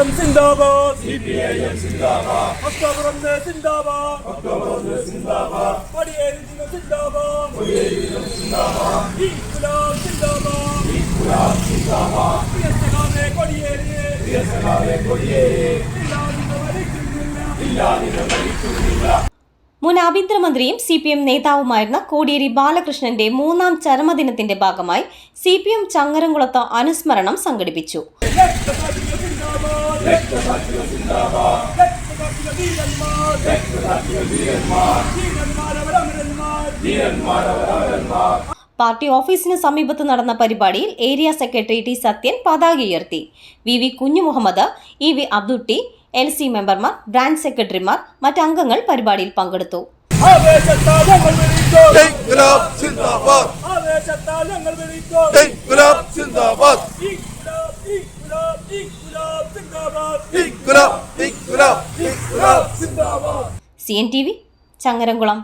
M സിന്ദാബാദ്. C P I M സിന്ദാബാദ്. October ഒന്ന് സിന്ദാബാദ്. ഒക്ടോബർ ഒന്ന് സിന്ദാബാദ്. കൊടിയേരി ദിനം സിന്ദാബാദ്. കൊടിയേരി ദിനം സിന്ദാബാദ്. സിന്ദാബാദ്. ഇൻകുലാബ് സിന്ദാബാദ്. പ്രിയ സഖാവേ കൊടിയേരി പ്രിയ സഖാവേ കൊടിയേരി ഇല്ലാതിന് വലിക്കുന്നില്ല മുൻ ആഭ്യന്തരമന്ത്രിയും സി പി എം നേതാവുമായിരുന്ന കോടിയേരി ബാലകൃഷ്ണന്റെ മൂന്നാം ചരമദിനത്തിന്റെ ഭാഗമായി സി പി എം ചങ്ങരംകുളത്ത് അനുസ്മരണം സംഘടിപ്പിച്ചു. പാർട്ടി ഓഫീസിന് സമീപത്ത് നടന്ന പരിപാടിയിൽ ഏരിയ സെക്രട്ടറി ടി സത്യൻ പതാക ഉയർത്തി. V V Kunhumuhammad E V Abdutty L C മെമ്പർമാർ ബ്രാഞ്ച് സെക്രട്ടറിമാർ മറ്റംഗങ്ങൾ പരിപാടിയിൽ പങ്കെടുത്തു. ആവേശത്താൽ ഞങ്ങൾ C N T V Changaramkulam